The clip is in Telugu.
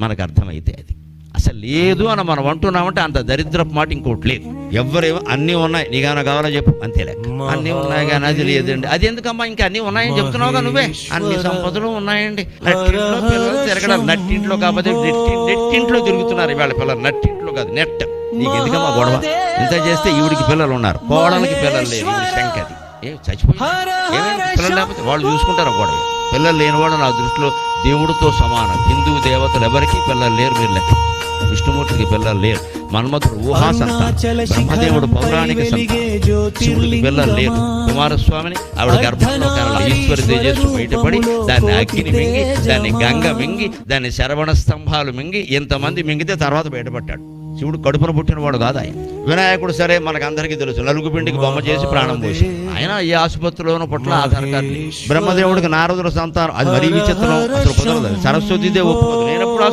మనకు అర్థమైతే అది. అసలు లేదు అని మనం అంటున్నామంటే అంత దరిద్రపు మాట ఇంకోటి లేదు. ఎవరేమో అన్నీ ఉన్నాయి. నీకైనా కావాలో చెప్పు. అంతేలే అన్నీ ఉన్నాయి కానీ అది లేదండి. అది ఎందుకమ్మా? ఇంకా అన్నీ ఉన్నాయని చెప్తున్నావుగా నువ్వే. అన్ని సంపదలు ఉన్నాయండి. నట్టింట్లో పిల్లలు తిరగడం నట్టింట్లో కాకపోతే నెట్టింట్లో తిరుగుతున్నారు ఇవాళ పిల్లలు. నట్టింట్లో కాదు నెట్ నీకు ఎందుకమ్మా గొడవ? ఇంత చేస్తే ఈవిడికి పిల్లలు ఉన్నారు. కోడలకి పిల్లలు లేరు శంకది ఏ చచ్చిపోయి పిల్లలు లేకపోతే వాళ్ళు చూసుకుంటారు గొడవ. పిల్లలు లేనివాడు నా దృష్టిలో దేవుడితో సమానం. హిందూ దేవతలు ఎవరికి పిల్లలు లేరు మీరు లెక్క విష్ణుమూర్తికి పిల్లలు లేరు. మన్మధుడు ఊహా సంతానం బ్రహ్మదేవుడు పౌరాణిక శివుడికి పిల్లలు లేరు. కుమారస్వామిని ఆవిడ గర్భంలో ఈశ్వరి తేజస్సు బయటపడి దాన్ని అగ్ని మింగి దాన్ని గంగ మింగి దాన్ని శరవణ స్తంభాలు మింగి ఇంతమంది మింగితే తర్వాత బయటపడ్డాడు. శివుడు కడుపున పుట్టినవాడు కాదు ఆయన. వినాయకుడు సరే మనకందరికీ తెలుసు. నలుగు పిండికి బొమ్మ చేసి ప్రాణం పోసి. ఆయన ఏ ఆసుపత్రిలోనూ పట్ల ఆధార్ బ్రహ్మదేవుడికి నారదుల సంతానం. అది మరీ విచిత్రం. అసలు కుదరదు. సరస్వతి దేవు ఒప్పుకోదు. నేను ఎప్పుడు